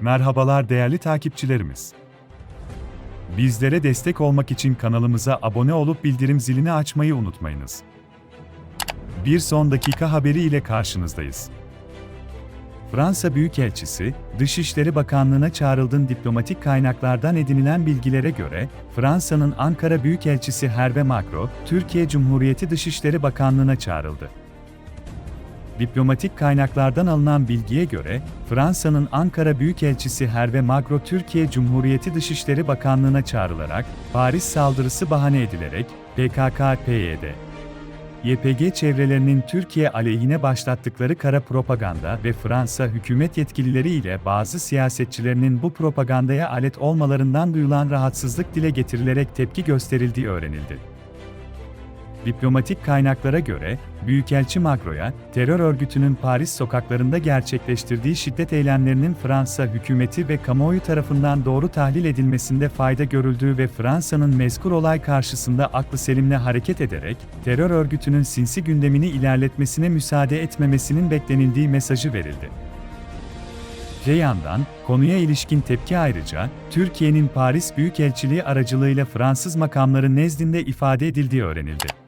Merhabalar değerli takipçilerimiz. Bizlere destek olmak için kanalımıza abone olup bildirim zilini açmayı unutmayınız. Bir son dakika haberi ile karşınızdayız. Fransa Büyükelçisi, Dışişleri Bakanlığı'na çağrıldığın diplomatik kaynaklardan edinilen bilgilere göre, Fransa'nın Ankara Büyükelçisi Hervé Macro, Türkiye Cumhuriyeti Dışişleri Bakanlığı'na çağrıldı. Diplomatik kaynaklardan alınan bilgiye göre, Fransa'nın Ankara Büyükelçisi Hervé Magro Türkiye Cumhuriyeti Dışişleri Bakanlığı'na çağrılarak, Paris saldırısı bahane edilerek, PKK-PYD, YPG çevrelerinin Türkiye aleyhine başlattıkları kara propaganda ve Fransa hükümet yetkilileri ile bazı siyasetçilerinin bu propagandaya alet olmalarından duyulan rahatsızlık dile getirilerek tepki gösterildiği öğrenildi. Diplomatik kaynaklara göre, Büyükelçi Macro'ya, terör örgütünün Paris sokaklarında gerçekleştirdiği şiddet eylemlerinin Fransa hükümeti ve kamuoyu tarafından doğru tahlil edilmesinde fayda görüldüğü ve Fransa'nın mezkur olay karşısında aklı selimle hareket ederek, terör örgütünün sinsi gündemini ilerletmesine müsaade etmemesinin beklenildiği mesajı verildi. Öte yandan, konuya ilişkin tepki ayrıca, Türkiye'nin Paris Büyükelçiliği aracılığıyla Fransız makamları nezdinde ifade edildiği öğrenildi.